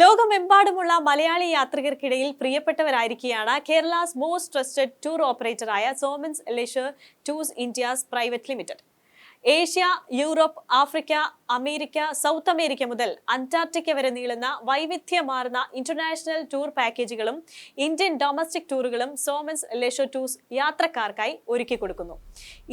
ലോകമെമ്പാടുമുള്ള മലയാളി യാത്രികർക്കിടയിൽ പ്രിയപ്പെട്ടവരായിരിക്കുകയാണ് Kerala's most trusted tour ഓപ്പറേറ്ററായ Somans leisure tours India's private limited. Asia Europe Africa America South America മുതൽ Antarctica വരെ നീളുന്ന വൈവിധ്യമാർന്ന ഇന്റർനാഷണൽ ടൂർ പാക്കേജുകളും ഇന്ത്യൻ ഡൊമസ്റ്റിക് ടൂറുകളും സോമൻസ് ലെഷർ ടൂർസ് യാത്രക്കാർക്കായി ഒരുക്കി കൊടുക്കുന്നു.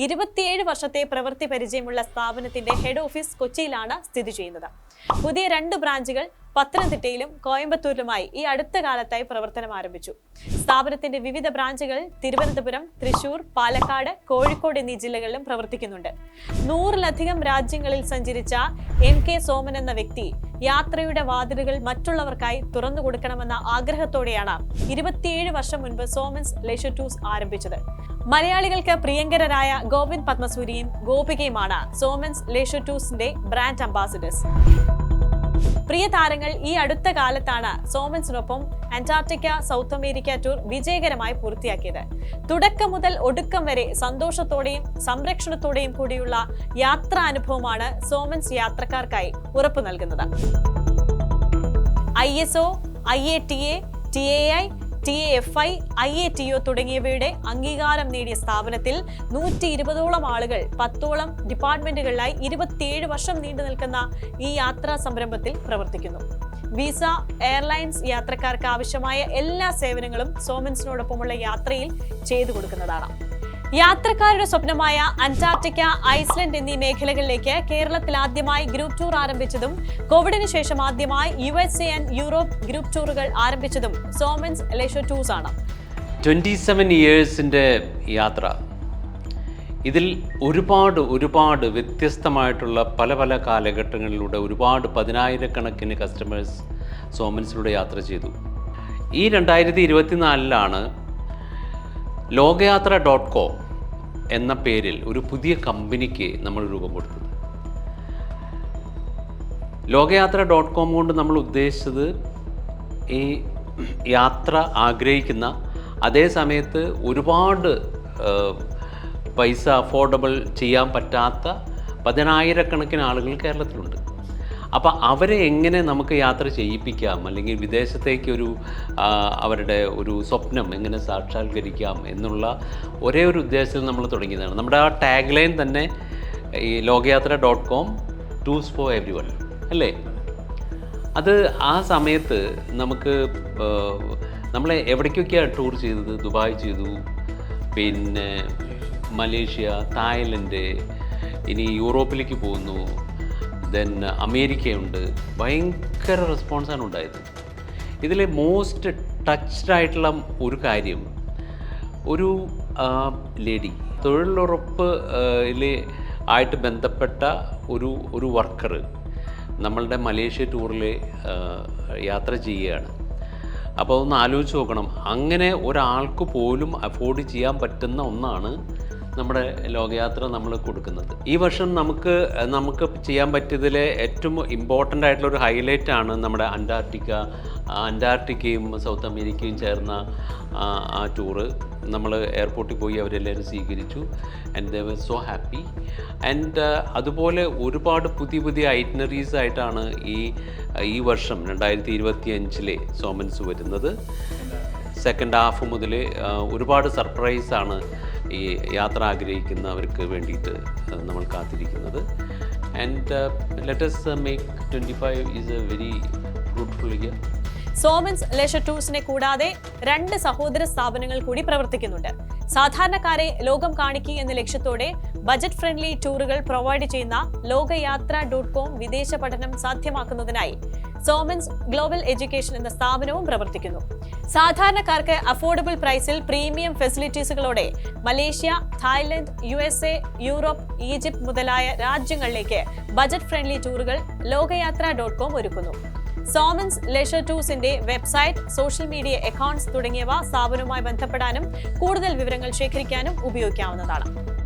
ഇരുപത്തിയേഴ് വർഷത്തെ പ്രവൃത്തി പരിചയമുള്ള സ്ഥാപനത്തിന്റെ ഹെഡ് ഓഫീസ് കൊച്ചിയിലാണ് സ്ഥിതി ചെയ്യുന്നത്. പുതിയ രണ്ട് ബ്രാഞ്ചുകൾ പത്തനംതിട്ടയിലും കോയമ്പത്തൂരിലുമായി ഈ അടുത്ത കാലത്തായി പ്രവർത്തനം ആരംഭിച്ചു. സ്ഥാപനത്തിന്റെ വിവിധ ബ്രാഞ്ചുകൾ തിരുവനന്തപുരം തൃശൂർ പാലക്കാട് കോഴിക്കോട് എന്നീ ജില്ലകളിലും പ്രവർത്തിക്കുന്നുണ്ട്. നൂറിലധികം രാജ്യങ്ങളിൽ സഞ്ചരിച്ച എം കെ സോമൻ എന്ന വ്യക്തി യാത്രയുടെ വാതിലുകൾ മറ്റുള്ളവർക്കായി തുറന്നു കൊടുക്കണമെന്ന ആഗ്രഹത്തോടെയാണ് ഇരുപത്തിയേഴ് വർഷം മുൻപ് സോമൻസ് ലെഷർ ടൂസ് ആരംഭിച്ചത്. മലയാളികൾക്ക് പ്രിയങ്കരരായ ഗോവിന്ദ് പത്മസൂരിയും ഗോപികയുമാണ് സോമൻസ് ലെഷർ ടൂസിന്റെ ബ്രാൻഡ് അംബാസിഡേഴ്സ് പ്രിയ താരങ്ങൾ ഈ അടുത്ത കാലത്താണ് സോമൻസിനൊപ്പം അന്റാർട്ടിക്ക സൗത്ത് അമേരിക്ക ടൂർ വിജയകരമായി പൂർത്തിയാക്കിയത്. തുടക്കം മുതൽ ഒടുക്കം വരെ സന്തോഷത്തോടെയും സംരക്ഷണത്തോടെയും കൂടിയുള്ള യാത്രാനുഭവമാണ് സോമൻസ് യാത്രക്കാർക്കായി ഉറപ്പു നൽകുന്നത്. I S O I A T A T A I T A F I I A T O തുടങ്ങിയവയുടെ അംഗീകാരം നേടിയ സ്ഥാപനത്തിൽ നൂറ്റി ഇരുപതോളം ആളുകൾ പത്തോളം ഡിപ്പാർട്ട്മെന്റുകളിലായി ഇരുപത്തിയേഴ് വർഷം നീണ്ടു നിൽക്കുന്ന ഈ യാത്രാ സംരംഭത്തിൽ പ്രവർത്തിക്കുന്നു. വിസ എയർലൈൻസ് യാത്രക്കാർക്ക് ആവശ്യമായ എല്ലാ സേവനങ്ങളും സോമൻസിനോടൊപ്പമുള്ള യാത്രയിൽ ചെയ്തു കൊടുക്കുന്നതാണ്. യാത്രക്കാരുടെ സ്വപ്നമായ അന്റാർട്ടിക്ക ഐസ്ലൻഡ് എന്നീ മേഖലകളിലേക്ക് കേരളത്തിൽ ആദ്യമായി ഗ്രൂപ്പ് ടൂർ ആരംഭിച്ചതും കോവിഡിന് ശേഷം ആദ്യമായി U S A and Europe group ടൂറുകൾ ആരംഭിച്ചതും സോമൻസ് ലേഷോ ടൂർസ് ആണ്. ട്വന്റി സെവൻ ഇയേഴ്സിന്റെ യാത്ര. ഇതിൽ ഒരുപാട് ഒരുപാട് വ്യത്യസ്തമായിട്ടുള്ള പല പല കാലഘട്ടങ്ങളിലൂടെ ഒരുപാട് പതിനായിരക്കണക്കിന് കസ്റ്റമേഴ്സ് സോമൻസിലൂടെ യാത്ര ചെയ്തു. ഈ രണ്ടായിരത്തി ഇരുപത്തിനാലിലാണ് ലോകയാത്ര ഡോട്ട് കോം എന്ന പേരിൽ ഒരു പുതിയ കമ്പനിക്ക് നമ്മൾ രൂപം കൊടുത്തത്. ലോകയാത്ര ഡോട്ട് കോം കൊണ്ട് നമ്മൾ ഉദ്ദേശിച്ചത് ഈ യാത്ര ആഗ്രഹിക്കുന്ന അതേ സമയത്ത് ഒരുപാട് പൈസ അഫോർഡബിൾ ചെയ്യാൻ പറ്റാത്ത പതിനായിരക്കണക്കിന് ആളുകൾ കേരളത്തിലുണ്ട്. അപ്പോൾ അവരെ എങ്ങനെ നമുക്ക് യാത്ര ചെയ്യിപ്പിക്കാം? അല്ലെങ്കിൽ വിദേശത്തേക്കൊരു അവരുടെ ഒരു സ്വപ്നം എങ്ങനെ സാക്ഷാത്കരിക്കാം എന്നുള്ള ഒരേ ഒരു ഉദ്ദേശത്തിൽ നമ്മൾ തുടങ്ങിയതാണ്. നമ്മുടെ ആ ടാഗ് ലൈൻ തന്നെ ഈ Lokayathra dot com tours for everyone അല്ലേ? അത് ആ സമയത്ത് നമുക്ക് നമ്മളെ എവിടേക്കൊക്കെയാണ് ടൂർ ചെയ്തത്? ദുബായ് ചെയ്തു. പിന്നെ മലേഷ്യ തായ്ലൻഡ് ഇനി യൂറോപ്പിലേക്ക് പോകുന്നു. ദെൻ അമേരിക്കയുണ്ട്. ഭയങ്കര റെസ്പോൺസാണ് ഉണ്ടായത്. ഇതിലെ മോസ്റ്റ് ടച്ച്ഡ് ആയിട്ടുള്ള ഒരു കാര്യം ഒരു ലേഡി തൊഴിലുറപ്പ് ആയിട്ട് ബന്ധപ്പെട്ട ഒരു ഒരു വർക്കർ നമ്മളുടെ മലേഷ്യ ടൂറിൽ യാത്ര ചെയ്യുകയാണ്. അപ്പോൾ ഒന്ന് ആലോചിച്ച് നോക്കണം. അങ്ങനെ ഒരാൾക്ക് പോലും അഫോർഡ് ചെയ്യാൻ പറ്റുന്ന ഒന്നാണ് നമ്മുടെ ലോകയാത്ര നമ്മൾ കൊടുക്കുന്നത്. ഈ വർഷം നമുക്ക് നമുക്ക് ചെയ്യാൻ പറ്റിയതിലെ ഏറ്റവും ഇമ്പോർട്ടന്റ് ആയിട്ടുള്ള ഒരു ഹൈലൈറ്റ് ആണ് നമ്മുടെ അന്റാർട്ടിക്ക അന്റാർട്ടിക്കയും സൗത്ത് അമേരിക്കയും ചേർന്ന ആ, ടൂറ് നമ്മൾ എയർപോർട്ടിൽ പോയി അവരെല്ലാവരും സ്വീകരിച്ചു. And they were so happy and അതുപോലെ ഒരുപാട് പുതിയ പുതിയ ഐറ്റനറീസ് ആയിട്ടാണ് ഈ ഈ വർഷം രണ്ടായിരത്തി ഇരുപത്തി അഞ്ചിലെ സോമൻസ് വരുന്നത് സെക്കൻഡ് ഹാഫ് മുതൽ ഒരുപാട് സർപ്രൈസാണ് ഈ യാത്ര ആഗ്രഹിക്കുന്നവർക്ക് വേണ്ടിയിട്ട് നമ്മൾ കാത്തിരിക്കുന്നത്. And let's make twenty five is a very fruitful year Somans leisure ടൂർസിനെ കൂടാതെ രണ്ട് സഹോദര സ്ഥാപനങ്ങൾ കൂടി പ്രവർത്തിക്കുന്നുണ്ട്. സാധാരണക്കാരെ ലോകം കാണിക്കുക എന്ന ലക്ഷ്യത്തോടെ ബജറ്റ് ഫ്രണ്ട്ലി ടൂറുകൾ പ്രൊവൈഡ് ചെയ്യുന്ന ലോകയാത്ര ഡോട്ട് കോം വിദേശ പഠനം സാധ്യമാക്കുന്നതിനായി സോമൻസ് ഗ്ലോബൽ എഡ്യൂക്കേഷൻ എന്ന സ്ഥാപനവും പ്രവർത്തിക്കുന്നു. സാധാരണക്കാർക്ക് അഫോർഡബിൾ പ്രൈസിൽ premium ഫെസിലിറ്റീസുകളോടെ Malaysia Thailand U S A Europe Egypt മുതലായ രാജ്യങ്ങളിലേക്ക് ബജറ്റ് ഫ്രണ്ട്ലി ടൂറുകൾ ലോകയാത്ര ഡോട്ട് കോം ഒരുക്കുന്നു. സോമൻസ് ലെഷർ ടൂസിന്റെ വെബ്സൈറ്റ് സോഷ്യൽ മീഡിയ അക്കൗണ്ട്സ് തുടങ്ങിയവ സ്ഥാപനവുമായി ബന്ധപ്പെടാനും കൂടുതൽ വിവരങ്ങൾ ശേഖരിക്കാനും ഉപയോഗിക്കാവുന്നതാണ്.